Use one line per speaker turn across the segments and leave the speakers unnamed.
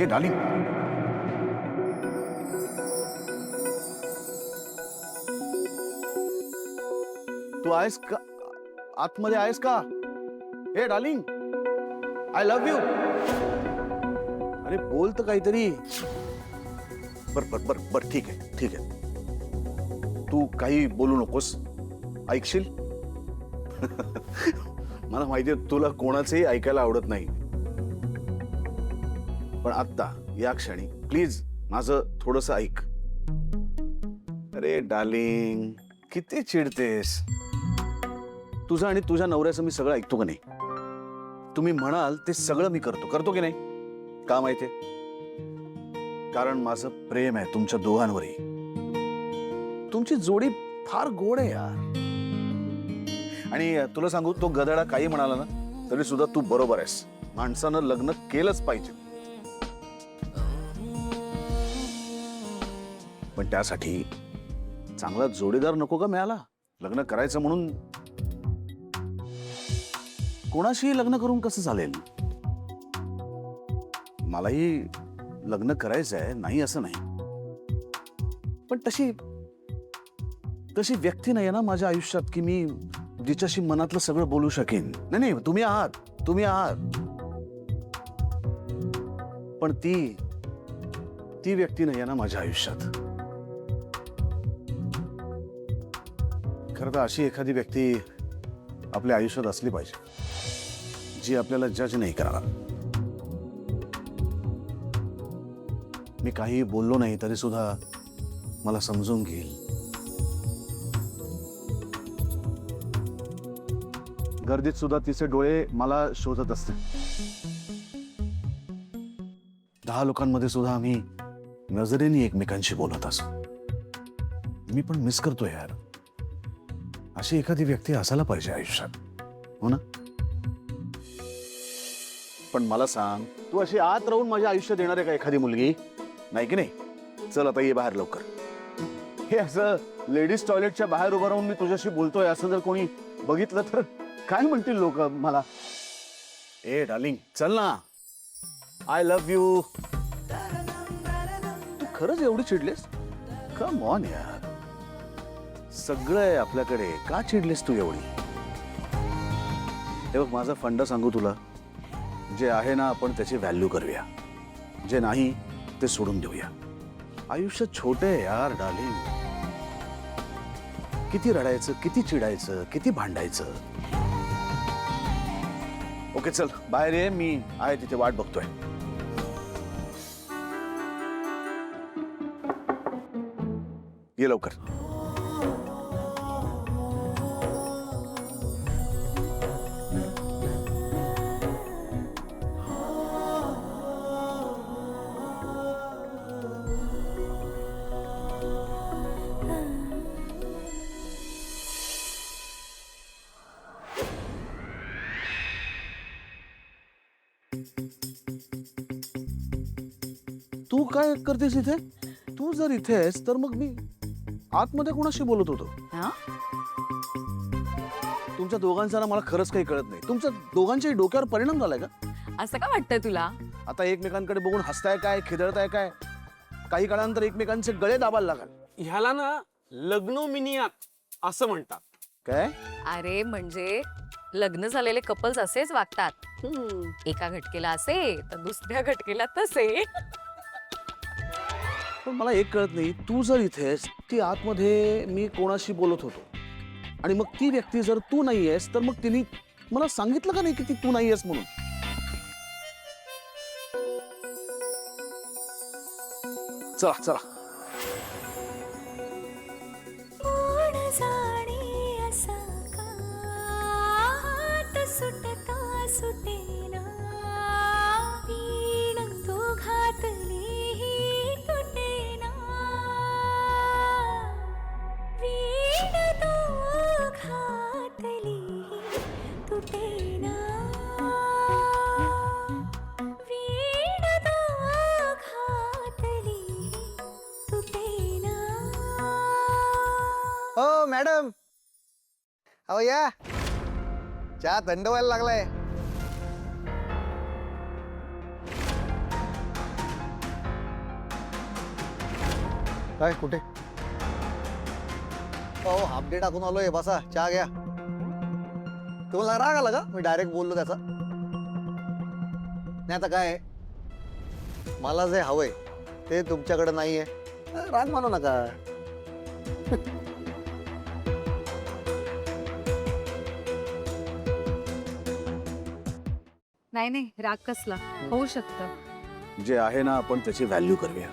ये डालिंग तू आहेस का? आतमध्ये आहेस का? हे डार्लिंग आय लव्ह यू अरे बोल तर काहीतरी. बर बर बर बर ठीक आहे ठीक आहे. तू काही बोलू नकोस. ऐकशील? मला माहितीये तुला कोणाचंही ऐकायला आवडत नाही. पण आत्ता या क्षणी प्लीज माझं थोडस ऐक. अरे डार्लिंग किती चिडतेस. तुझं आणि तुझ्या नवऱ्याचं मी सगळं ऐकतो का नाही? तुम्ही म्हणाल ते सगळं मी करतो. करतो की नाही? का माहितीये कारण माझं प्रेम आहे तुमच्या दोघांवरही. तुमची जोडी फार गोड आहे यार. आणि तुला सांगू तो गदडा काही म्हणाला ना तरी सुद्धा तू बरोबर आहेस. माणसानं लग्न केलंच पाहिजे. पण त्यासाठी चांगला जोडीदार नको का मिळाला. लग्न करायचं म्हणून. कोणाशीही लग्न करून कसं चालेल? मलाही लग्न करायचं आहे नाही असं नाही. पण तशी तशी व्यक्ती नाही आहे ना माझ्या आयुष्यात की मी जिच्याशी मनातलं सगळं बोलू शकेन. नाही नाही तुम्ही आहात तुम्ही आहात. पण ती ती व्यक्ती नाही आहे ना माझ्या आयुष्यात. तर अशी एखादी व्यक्ती आपल्या आयुष्यात असली पाहिजे जी आपल्याला जज नाही करणार. मी काही बोललो नाही तरी सुद्धा मला समजून घेईल. गर्दीत सुद्धा तिचे डोळे मला शोधत असते. दहा लोकांमध्ये सुद्धा आम्ही नजरेने एकमेकांशी बोलत असो मी पण मिस करतो यार. अशी एखादी व्यक्ती असायला पाहिजे आयुष्यात. हो ना? पण मला सांग तू अशी आत राहून माझ्या आयुष्यात येणार आहे का एखादी मुलगी? नाही की नाही? चल आता ये बाहेर लवकर. हे असं लेडीज टॉयलेटच्या बाहेर उभं राहून मी तुझ्याशी बोलतोय असं जर कोणी बघितलं तर काय म्हणतील लोक मला? ए डार्लिंग चल ना. आय लव्ह यू तू खरंच एवढी चिडलेस? कम ऑन यार. सगळं आहे आपल्याकडे. का चिडलीस तू एवढी? हे बघ माझा फंड सांगू तुला. जे आहे ना आपण त्याची व्हॅल्यू करूया. जे नाही ते सोडून देऊया. आयुष्य छोटे यार डार्लिंग किती रडायचं किती चिडायचं किती भांडायचं. ओके चल बाहेर ये मी आहे तिथे वाट बघतोय. ये लवकर. काय करतेस इथे? तू जर इथे आहेस तर मग मी आतमध्ये कोणाशी बोलत होतो?
हा?
तुमच्या दोघांचा ना मला खरंच काही कळत नाही. तुमच्या दोघांच्याही डोक्यावर परिणाम झालाय का?
असं का वाटतंय तुला?
आता एकमेकांकडे बघून हसताय काय खिदळताय काय? काही काळानंतर एकमेकांचे गळे दाबायला लागाल.
ह्याला ना लग्नोमिनियात असं म्हणतात.
काय?
अरे म्हणजे लग्न झालेले कपल्स असेच वागतात. एका घटकेला असे तर दुसऱ्या घटकेला तसे.
पण मला एक कळत नाही तू जर इथेस ती आतमध्ये मी कोणाशी बोलत होतो? आणि मग ती व्यक्ती जर तू नाही आहेस तर मग तिने मला सांगितलं का नाही की ती तू नाही आहेस म्हणून? चला चला.
सुटता
सुटे. या. चहा थंड व्हायला लागलाय. काय कुठे? अहो हाफ डे टाकून आलोय. बसा चहा घ्या. तुम्हाला राग आला का? मी डायरेक्ट बोललो त्याचा. नाही आता काय मला जे हवंय ते तुमच्याकडे नाहीये. राग मानू नका.
नाही नाही राग कसला? होऊ शकतं.
जे आहे ना आपण त्याची व्हॅल्यू करूया.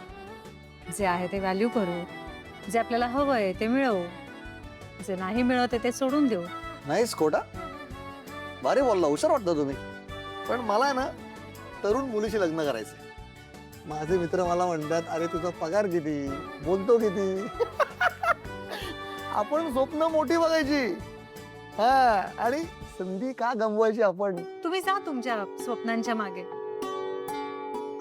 जे आहे ते व्हॅल्यू करू. जे आपल्याला हवंय ते मिळवू. जे नाही मिळत आहे ते सोडून देऊ.
नाहीच खोटा? भारी बोलला हुशार वाटतं तुम्ही. पण मला आहे ना तरुण मुलीशी लग्न करायचंय. माझे मित्र मला म्हणतात अरे तुझा पगार किती? बोलतो किती? आपण स्वप्न मोठी बघायची. हा आणि संधी का गमवायची आपण?
तुम्ही जा तुमच्या स्वप्नांच्या मागे.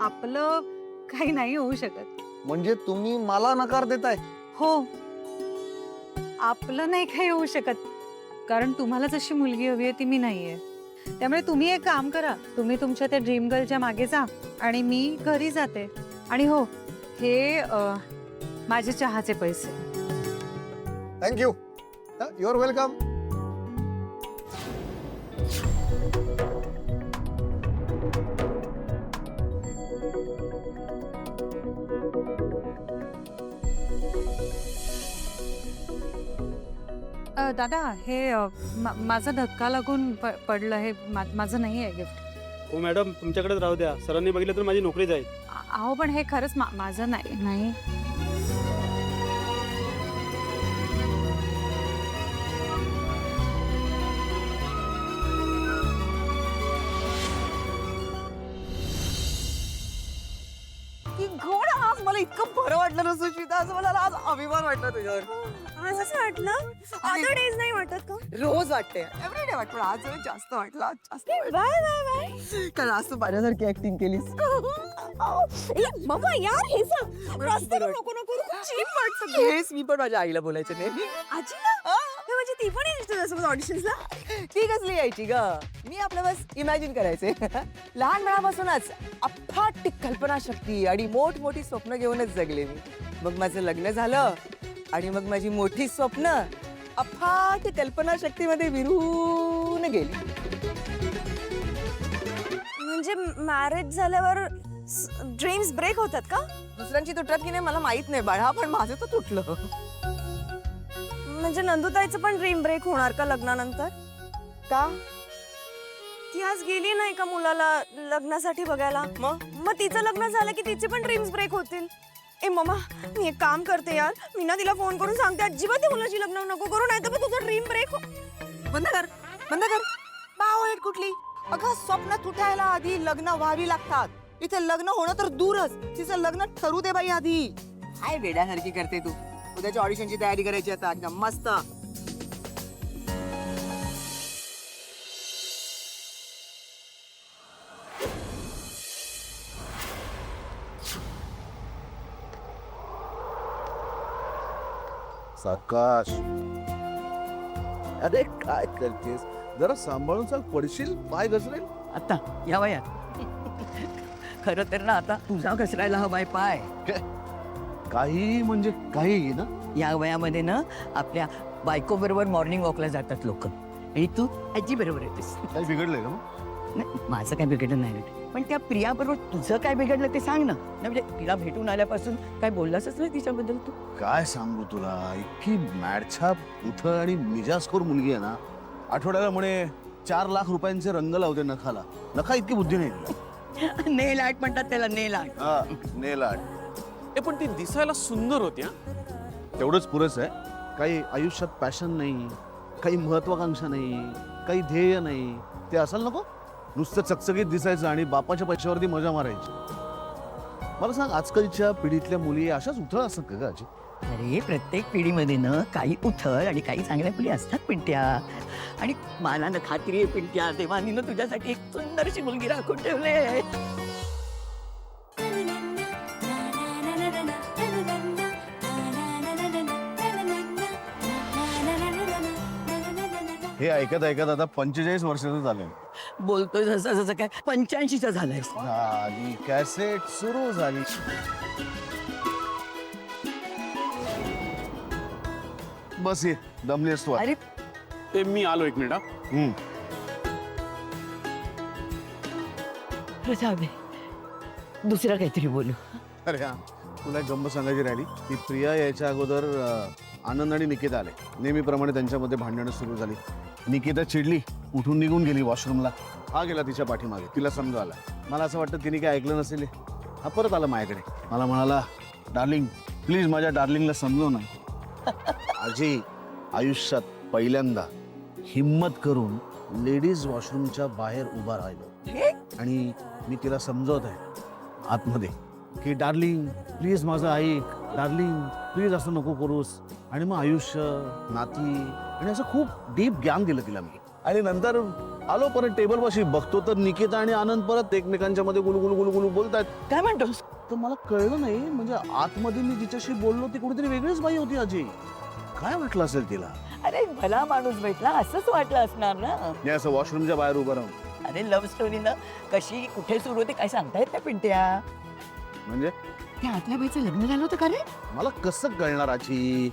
आपलं काही नाही होऊ शकत.
म्हणजे तुम्ही मला नकार देताय?
हो. आपलं नाही काही होऊ शकत. कारण तुम्हाला जशी मुलगी हवी आहे ती मी नाहीये. त्यामुळे तुम्ही एक काम करा. तुम्ही तुमच्या त्या ड्रीम गर्लच्या मागे जा आणि मी घरी जाते. आणि हो हे अं, माझे चहाचे पैसे.
थँक्यू युअर वेलकम
अ, दादा हे अ, मा- माझा धक्का लागून प- पडलं हे मा- माझं नाही आहे गिफ्ट.
हो मॅडम तुमच्याकडेच राहू द्या. सरांनी बघितलं तर माझी नोकरी जाईल.
अहो पण हे खरंच मा- माझं नाही नाही.
वाटते.
एव्हरी डे वाटतं पण आज जरा जास्त वाटलं. आज जास्त वाटलं.
Bye bye bye.
कारण आज तू माझ्यासारखी ऍक्टिंग केलीस.
मम्मा यार हे सांग. रस्त्यावर नको नको चीप वाटतं
हेच मी पण माझ्या आईला बोलायचे नेहमी.
आजी ना हे म्हणजे ती पण येईल तुझ्यासोबत ऑडिशन्सला
ती कसली यायची ग? मी आपलं बस इमॅजिन करायचे. लहानपणापासूनच अफाट कल्पनाशक्ती आणि मोठमोठी स्वप्न घेऊनच जगले मी. मग माझं लग्न झालं आणि मग माझी मोठी स्वप्न अफाट कल्पनाशक्तीमध्ये विरून गेली.
म्हणजे मॅरेज झाल्यावर ड्रीम्स ब्रेक होतात का?
दुसऱ्यांची तुटत की नाही मला माहीत नाही बाळा पण माझं तर तुटलं.
म्हणजे नंदुताईचं पण ड्रीम ब्रेक होणार का लग्नानंतर?
का?
ती आज गेली नाही का मुलाला लग्नासाठी बघायला?
मग?
मग तिचं लग्न झालं की तिचे पण ड्रीम्स ब्रेक होतील. ए मम्मा मी एक काम करते यार. मी ना तिला फोन करून सांगते अजिबात त्या मुलाची लग्न नको करू नाही तर मग तुझं ड्रीम ब्रेक हो.
बंद कर बंद कर. बावळट कुठली? अगं स्वप्न तुटायला आधी लग्न व्हावी लागतात. इथे लग्न होणं तर दूरच. तिचं लग्न ठरू दे बाई आधी. काय वेड्यासारखी करते तू? उद्याच्या ऑडिशनची तयारी करायची आता. एकदम मस्त.
साकाश अरे काय करतेस? जरा सांभाळून सांग पडशील? पाय घसरेल?
आता या वयात. खरं तर ना आता तुझा घसरायला हवाय पाय.
काही म्हणजे काही ना?
या वयामध्ये ना आपल्या बायको बरोबर मॉर्निंग वॉकला जातात लोक. आणि तू आजी बरोबर येतेस.
काही बिघडलंय का मग?
नाही माझं काय बिघडलं नाही. रे. पण त्या प्रिया बरोबर तुझं काय बिघडलं ते सांग ना. नाही म्हणजे तिला भेटून आल्यापासून काय बोललासच नाही तिच्याबद्दल तू?
काय सांगू तुला? इतकी मॅडछाप उथळ आणि मिजासखोर मुलगी आहे ना. आठवड्याला म्हणे चार लाख रुपयांचे रंग लावते नखाला. नखा इतकी बुद्धी नाही तिला.
नेल आर्ट म्हणतात त्याला नेल आर्ट.
हा, नेल आर्ट.
ए पण ती दिसायला सुंदर होती हा.
तेवढंच पुरेसं आहे. काही आयुष्यात पॅशन नाही काही महत्वाकांक्षा नाही काही ध्येय नाही. ते असाल नको? नुसतं चकचकीत दिसायचं आणि बापाच्या पैशावरती मजा मारायची. मला सांग आजकालच्या पिढीतल्या मुली अशाच उथळ असतात का ग आजी?
अरे प्रत्येक पिढीमध्ये ना काही उथळ आणि काही चांगल्या मुली असतात पिंट्या. आणि मला ना खात्री आहे पिंट्या देवानी ना तुझ्यासाठी एक सुंदरशी मुलगी राखून ठेवले
हे ऐकत ऐकत आता पंचेचाळीस वर्षाचं झालंय.
बोलतोय जसं जसं काय पंच्याऐंशीचा झालाय.
झाली कॅसेट सुरू झाली. बस ये दमली असतो
अरे.
ते मी आलो एक मिनिट हा.
दुसरं काहीतरी बोलू.
अरे हा तुला एक गंमत सांगायची राहिली. ती प्रिया यायच्या अगोदर अं, आनंद आणि निकिता आले. नेहमीप्रमाणे त्यांच्यामध्ये भांडणं सुरू झाली. निकिता चिडली उठून निघून गेली वॉशरूमला. हा गेला तिच्या पाठीमागे. तिला समजा आला मला असं वाटतं तिने काय ऐकलं नसेल. हा परत आला माझ्याकडे. मला म्हणाला डार्लिंग प्लीज माझ्या डार्लिंगला समजव ना. आजी आयुष्यात पहिल्यांदा हिम्मत करून लेडीज वॉशरूमच्या बाहेर उभा राहिलो. आणि मी तिला समजवत आहे आतमध्ये की डार्लिंग प्लीज माझं ऐक. डार्लिंग प्लीज असं नको करूस. आणि मग आयुष्य नाती आणि असं खूप डीप ज्ञान दिलं तिला मी. आणि नंतर आलो परत टेबल पाशी. बघतो तर निकिता आणि आनंद परत एकमेकांच्या मध्ये गुलू गुलू गुलू गुलू बोलतायत.
काय म्हणतोस?
तर मला कळलं नाही म्हणजे आतमध्ये मी जिच्याशी बोललो ती कुठेतरी वेगळीच बाई होती अजय काय वाटलं असेल तिला?
अरे भला माणूस भेटला असंच वाटलं असणार ना?
मी असं वॉशरूमच्या बाहेर उभं राहून.
अरे लव्ह स्टोरी ना कशी कुठे सुरू होते काय सांगता येत नाही पिंट्या?
म्हणजे?
त्या आतल्या बाईचं लग्न झालं होतं का रे?
मला कसं कळणार आजी?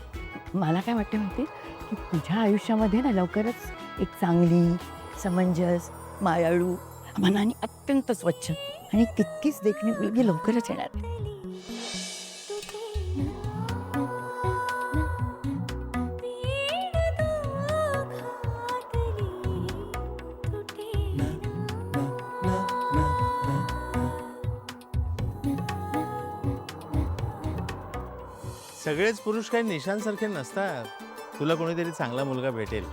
मला काय वाटतं माहिती? की तुझ्या आयुष्यामध्ये ना लवकरच एक चांगली समंजस मायाळू मनाने अत्यंत स्वच्छ आणि तितकीच देखणी मुलगी लवकरच येणार.
सगळेच पुरुष काही निशांसारखे नसतात. तुला कोणीतरी चांगला मुलगा भेटेल.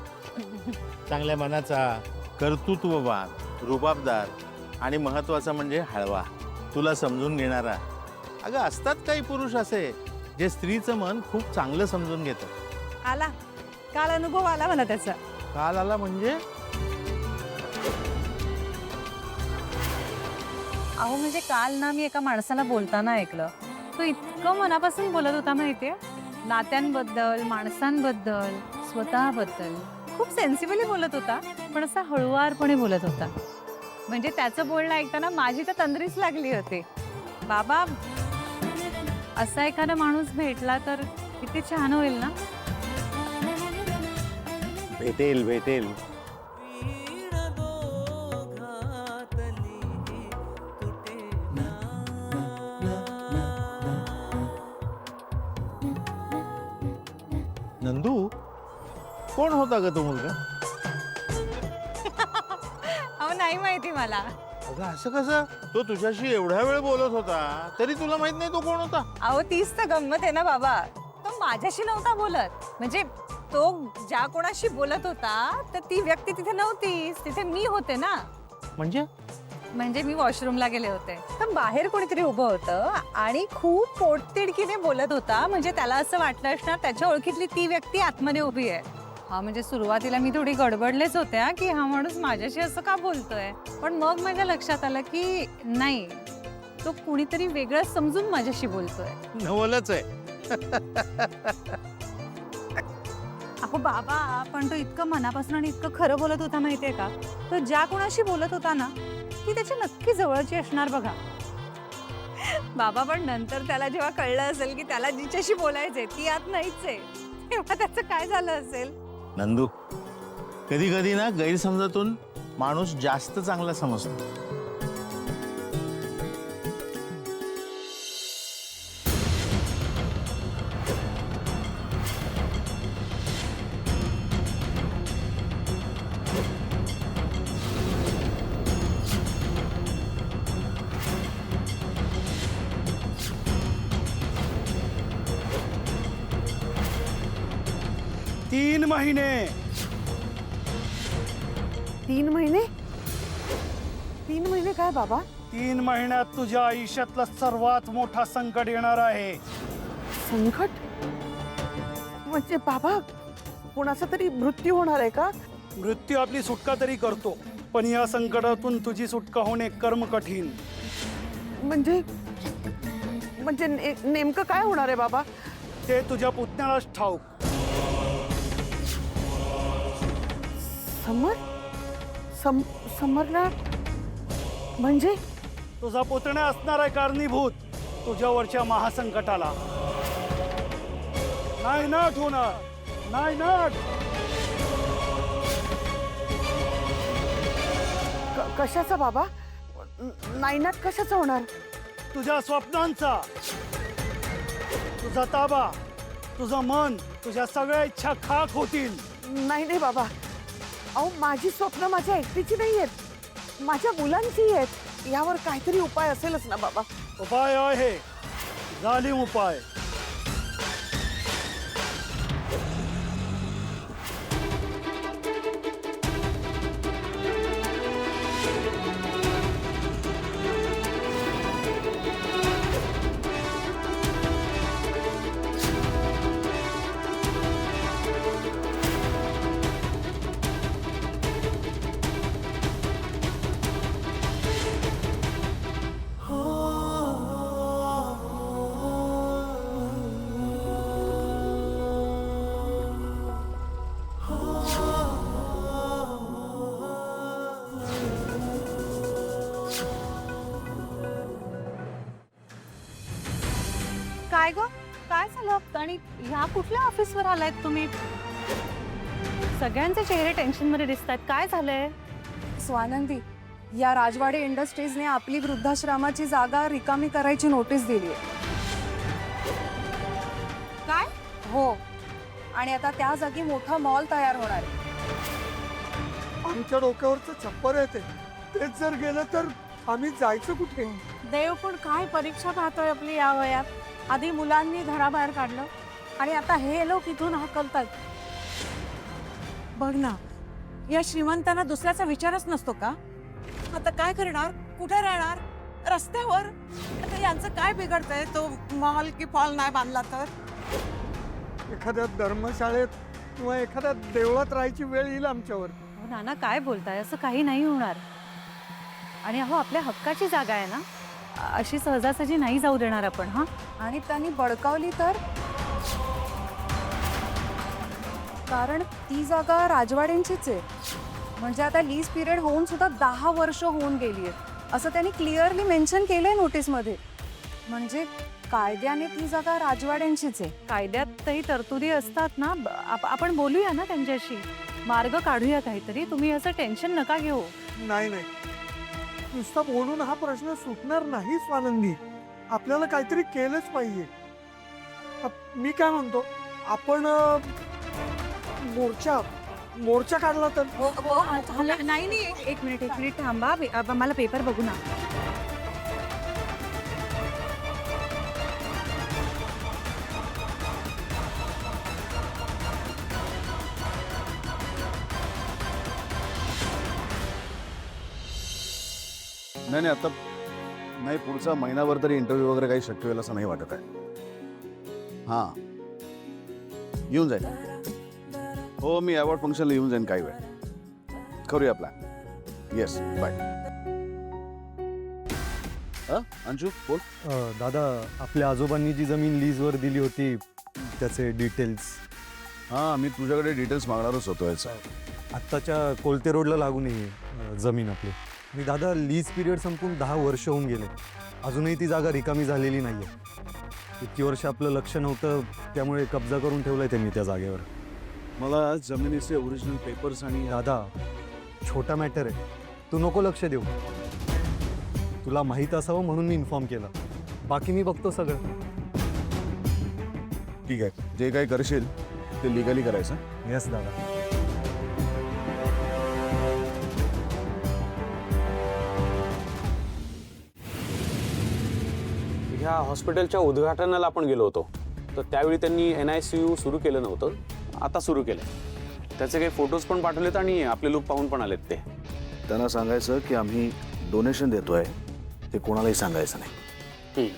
चांगल्या मनाचा कर्तृत्ववान रुबाबदार आणि महत्त्वाचा म्हणजे हळवा. तुला समजून घेणारा. अगं असतात काही पुरुष असे जे स्त्रीचं मन खूप चांगलं समजून घेतं
आला. काल अनुभव आला मला त्याचा.
काल आला म्हणजे?
अहो म्हणजे काल ना मी एका माणसाला बोलताना ऐकलं. तो इतकं मनापासून बोलत होता माहितीये नात्यांबद्दल माणसांबद्दल स्वतःबद्दल. खूप सेन्सिबली बोलत होता पण असा हळुवारपणे बोलत होता. म्हणजे त्याचं बोलणं ऐकताना माझी तर तंद्रीच लागली होती. बाबा असा एखादा माणूस भेटला तर किती छान होईल ना?
भेटेल भेटेल. कोण होता ग तो मुलगा?
अहो नाही माहिती मला.
अगं असं कसं? तो तुझ्याशी एवढ्या वेळ बोलत होता तरी तुला माहीत नाही तो कोण होता?
अहो तीच तर गंमत आहे ना बाबा. तो माझ्याशी नव्हता बोलत. म्हणजे तो ज्या कोणाशी बोलत होता तर ती व्यक्ती तिथे नव्हतीच. तिथे मी होते ना.
म्हणजे?
म्हणजे मी वॉशरूमला गेले होते. तर बाहेर कोणीतरी उभं होतं आणि खूप पोटतिडकीने बोलत होता. म्हणजे त्याला असं वाटलं असणार त्याच्या ओळखीतली ती व्यक्ती आतमध्ये उभी आहे. हा म्हणजे सुरुवातीला मी थोडी गडबडलेच होते हा की हा माणूस माझ्याशी असं का बोलतोय? पण मग माझ्या लक्षात आलं की नाही तो कुणीतरी वेगळं समजून माझ्याशी बोलतोय.
नवलच आहे.
अहो बाबा पण तो इतकं मनापासून आणि इतकं खरं बोलत होता माहितीये का? तो ज्या कोणाशी बोलत होता ना ती त्याच्या नक्की जवळची असणार बघा. बाबा पण नंतर त्याला जेव्हा कळलं असेल की त्याला जिच्याशी बोलायचंय ती आत नाहीच आहे तेव्हा त्याचं काय झालं असेल?
नंदू कधी कधी ना गैरसमजातून माणूस जास्त चांगला समजतो.
तीन महिने.
तीन महिने? तीन महिने काय बाबा?
तीन महिन्यात तुझ्या आयुष्यातला सर्वात मोठा संकट येणार आहे.
संकट? म्हणजे बाबा कोणाचा तरी मृत्यू होणार आहे का?
मृत्यू आपली सुटका तरी करतो पण या संकटातून तुझी सुटका होणे कर्म कठीण.
म्हणजे म्हणजे ने- नेमकं काय होणार आहे बाबा?
ते तुझ्या पुतण्यालाच ठाऊक.
समर? सम समरला? म्हणजे?
तुझा पुतण्या असणार आहे कारणीभूत. तुझ्यावरच्या महासंकटाला. नाही ना होणार. नाही नट.
कशाचा बाबा? नाईनात कशाचं होणार?
तुझ्या स्वप्नांचा. तुझा ताबा तुझं मन तुझ्या सगळ्या इच्छा खाक होतील.
नाही नाही बाबा. अहो माझी स्वप्न माझ्या एकटीची नाही आहेत. माझ्या मुलांची आहेत. यावर काहीतरी उपाय असेलच ना बाबा.
उपाय आहे. जालिम उपाय.
आणि ह्या कुठल्या ऑफिसवर आलायत तुम्ही? सगळ्यांचे चेहरे टेन्शनमध्ये दिसतात काय झालंय?
स्वानंदी या राजवाडे इंडस्ट्रीजने आपली वृद्धाश्रमाची जागा रिकामी करायची नोटीस दिली
काय?
हो. आणि आता त्या जागी मोठा मॉल तयार होणार आहे.
आमच्या डोक्यावरचं छप्पर आहे ते. तेच जर गेलं तर आम्ही जायचं कुठे?
देव पण काय परीक्षा पाहतोय आपली या वयात? आधी मुलांनी घराबाहेर काढलं आणि आता हे लोक इथून हकलतात. बघ ना या श्रीमंतांना दुसऱ्याचा विचारच नसतो का? आता काय करणार? कुठे राहणार? रस्त्यावर? आता यांचं काय बिघडतंय? तो मॉल की फॉल नाही बांधला तर?
एखाद्या धर्मशाळेत किंवा एखाद्या देवळात राहायची वेळ येईल आमच्यावर.
अहो नाना काय बोलताय? असं काही नाही होणार. आणि अहो आपल्या हक्काची जागा आहे ना? अशी सहजासहजी नाही जाऊ देणार आपण हा?
आणि त्यांनी बळकावली तर? कारण ती जागा राजवाड्यांचीच आहे. म्हणजे आता लीज पिरियड होऊन सुद्धा दहा वर्ष होऊन गेली आहेत. असं त्यांनी क्लिअरली मेन्शन केलंय नोटीसमध्ये म्हणजे कायद्याने ती जागा राजवाड्यांचीच आहे.
कायद्यातही तरतुदी असतात ना? ब- आप- आपण बोलूया ना त्यांच्याशी? मार्ग काढूया काहीतरी. तुम्ही असं टेन्शन नका घेऊ.
नाही नाही. नुसता बोलून हा प्रश्न सुटणार नाही स्वानंदी. आपल्याला काहीतरी केलंच पाहिजे. मी काय म्हणतो आपण मोर्चा मोर्चा काढला तर?
हो, हो, हो, नाही नाही एक- मिनिट एक मिनिट थांबा. मला पेपर बघू ना.
नाही नाही आता नाही पुढचा महिनाभर तरी इंटरव्ह्यू वगैरे काही शक्य होईल असं नाही वाटत आहे. हां. येऊन जाईल. हो मी अवॉर्ड फंक्शनला येऊन जाईन काही वेळ. करूया प्लॅन येस बाय हां अंशू बोल.
अ, दादा आपल्या आजोबांनी जी जमीन लीजवर दिली होती त्याचे डिटेल्स
हां मी तुझ्याकडे डिटेल्स मागणारच होतो याचा.
आत्ताच्या कोलते रोडला लागून आहे अ, जमीन आपली. आणि दादा लीज पिरियड संपून दहा वर्ष होऊन गेले. अजूनही ती जागा रिकामी झालेली नाही आहे इतकी वर्ष आपलं लक्ष नव्हतं त्यामुळे कब्जा करून ठेवलाय त्यांनी त्या जागेवर.
मला जमिनीचे ओरिजिनल पेपर्स आणि
दादा छोटा मॅटर आहे. तू नको लक्ष देऊ. तुला माहीत असावं म्हणून मी इन्फॉर्म केलं. बाकी मी बघतो सगळं.
ठीक आहे. जे काही करशील ते लिगली करायचं.
येस दादा.
ह्या हॉस्पिटलच्या उद्घाटनाला आपण गेलो होतो. तर त्यावेळी त्यांनी एन आय सी यू सुरू केलं नव्हतं. आता सुरू केलं त्याचे काही फोटोज पण पाठवलेत आणि आपले लोक पाहून पण आलेत ते.
त्यांना सांगायचं की आम्ही डोनेशन देतोय. ते कोणालाही सांगायचं नाही.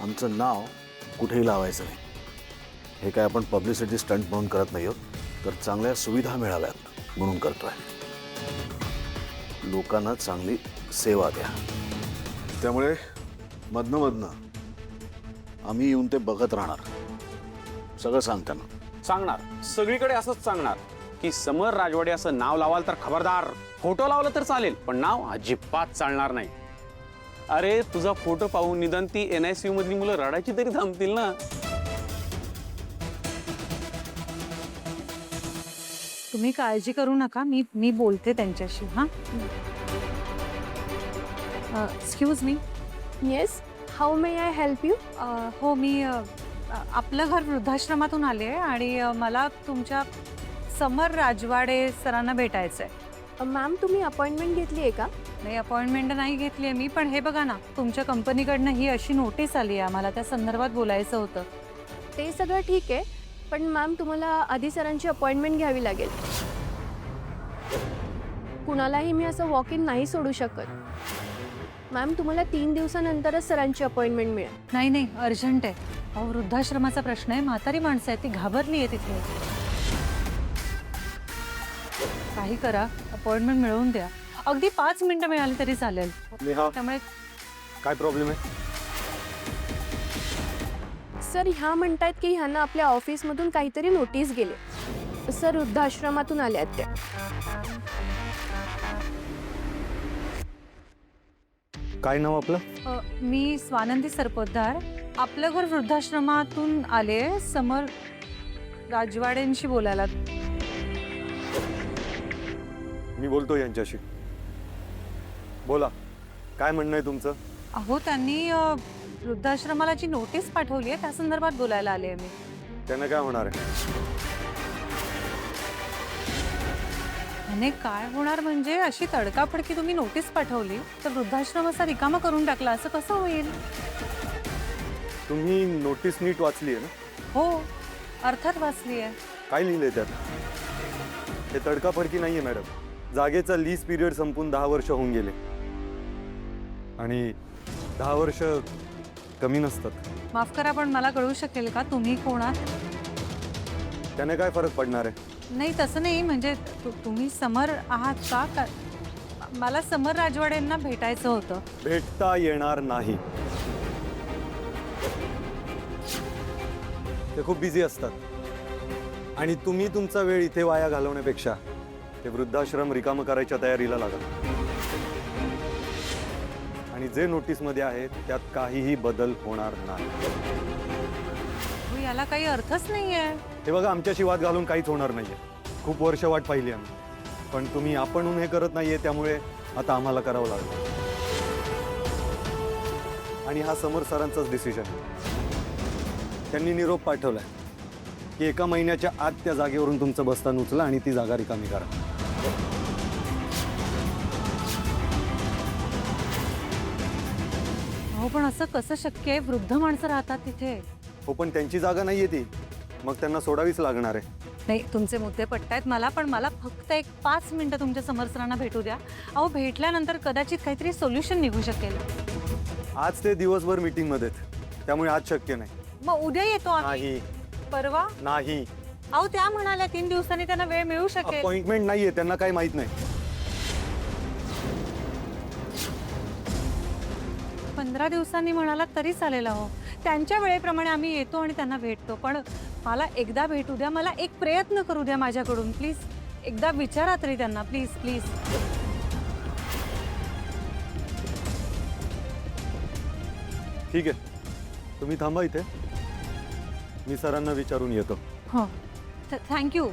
आमचं नाव कुठेही लावायचं नाही. हे काय आपण पब्लिसिटी स्टंट म्हणून करत नाही आहोत. तर चांगल्या सुविधा मिळाव्यात म्हणून करतोय. लोकांना चांगली सेवा द्या. त्यामुळे मधनं मधनं आम्ही येऊन ते बघत राहणार. सगळं सांग त्यांना.
सांगणार. सगळीकडे असंच सांगणार की समर राजवाडे असं नाव लावाल तर खबरदार. फोटो लावला तर चालेल पण नाव अजिबात चालणार नाही. अरे तुझा फोटो पाहून निदान ती एन आय सी यू मधली मुलं रडायची तरी थांबतील ना?
तुम्ही काळजी करू नका मी मी बोलते त्यांच्याशी हां? Excuse me
yes how may I help you
हो मी अ, आपलं घर वृद्धाश्रमातून आले आहे आणि अ, मला तुमच्या समर राजवाडे सरांना भेटायचं आहे
मॅम तुम्ही अपॉइंटमेंट घेतली आहे का?
नाही अपॉइंटमेंट नाही घेतली आहे मी पण हे बघा ना तुमच्या कंपनीकडनं ही अशी नोटीस आली आहे आम्हाला त्या संदर्भात बोलायचं होतं.
ते सगळं ठीक आहे पण मॅम तुम्हाला आधी सरांची अपॉइंटमेंट घ्यावी लागेल. कुणालाही मी असं वॉक इन नाही सोडू शकत. मॅम तुम्हाला तीन दिवसानंतरच सरांची अपॉइंटमेंट मिळेल.
नाही नाही अर्जंट आहे. अहो वृद्धाश्रमाचा प्रश्न आहे. म्हातारी माणसं आहे ती घाबरली आहे तिथे. काही करा अपॉइंटमेंट मिळवून द्या. अगदी पाच मिनिटं मिळाली तरी चालेल.
नेहा
त्यामुळे
काय प्रॉब्लेम आहे?
सर ह्या म्हणतायत की ह्यांना आपल्या ऑफिसमधून काहीतरी नोटीस गेले. सर वृद्धाश्रमातून आले आहेत त्या
काय नाव आपलं?
अ, मी स्वानंदी सरपोतदार. आपलं घर वृद्धाश्रमातून आले समर राजवाड्यांशी बोलायला.
मी बोलतो यांच्याशी. बोला काय म्हणणं आहे तुमचं?
अहो त्यांनी अ, वृद्धाश्रमाला जी नोटीस पाठवली आहे त्या संदर्भात बोलायला आले आहे मी.
त्यानं काय होणार आहे?
त्याने काय होणार म्हणजे अशी तडकाफडकी तुम्ही नोटीस पाठवली तर वृद्धाश्रम असा रिकामा करून टाकला असं कसं होईल?
तुम्ही नोटीस नीट वाचली आहे ना?
हो अर्थात वाचली आहे
काय लिहिलंय त्यात? हे तडकाफडकी नाहीये मॅडम जागेचा लीज पिरियड संपून दहा वर्ष होऊन गेले. आणि दहा वर्ष कमी नसतात.
माफ करा पण मला कळू शकेल का तुम्ही कोण
त्याने काय फरक पडणार आहे?
नाही तसं नाही. म्हणजे तु- तुम्ही समर आहात का? का मला समर राजवाड्यांना भेटायचं होतं.
भेटता येणार नाही. ते खूप बिझी असतात. आणि तुम्ही तुमचा वेळ इथे वाया घालवण्यापेक्षा ते वृद्धाश्रम रिकामं करायच्या तयारीला लागल. आणि जे नोटीसमध्ये आहे त्यात काहीही बदल होणार नाही.
हो, याला काही अर्थच नाही आहे
हे बघा आमच्याशी वाद घालून काहीच होणार नाहीये. खूप वर्ष वाट पाहिली आम्ही. पण तुम्ही आपणहून हे करत नाहीये त्यामुळे आता आम्हाला करावं लागलं. आणि हा समर सरांचाच डिसिजन त्यांनी निरोप पाठवलाय की एका महिन्याच्या आत त्या जागेवरून तुमचं बस्तान उचला आणि ती जागा रिकामी करा.
हो पण असं कसं शक्य आहे? वृद्ध माणसं राहतात तिथे.
हो पण त्यांची जागा नाहीये ती. मग त्यांना सोडावीच लागणार आहे.
नाही तुमचे मुद्दे पटतायत मला पण मला फक्त एक पाच मिनिटं तुमच्या समर सरांना भेटू द्या. अहो भेटल्यानंतर कदाचित काहीतरी सोल्युशन निघू शकेल.
आज ते दिवसभर मीटिंगमध्ये आहेत. त्यामुळे आज शक्य नाही.
मग उद्या येतो आम्ही?
नाही.
परवा?
नाही.
अहो त्या म्हणाल्या तीन दिवसांनी त्यांना वेळ मिळू शकेल.
अपॉइंटमेंट नाहीये त्यांना काही माहीत नाही.
पंधरा दिवसांनी म्हणाला तरी चालेल अहो. त्यांच्या वेळेप्रमाणे आम्ही येतो आणि त्यांना भेटतो पण मला एकदा भेटू द्या मला एक प्रयत्न करू द्या माझ्याकडून प्लीज. एकदा विचारा तरी त्यांना प्लीज प्लीज.
ठीक आहे. तुम्ही थांबा इथे. मी सरांना विचारून येतो.
हो. थँक्यू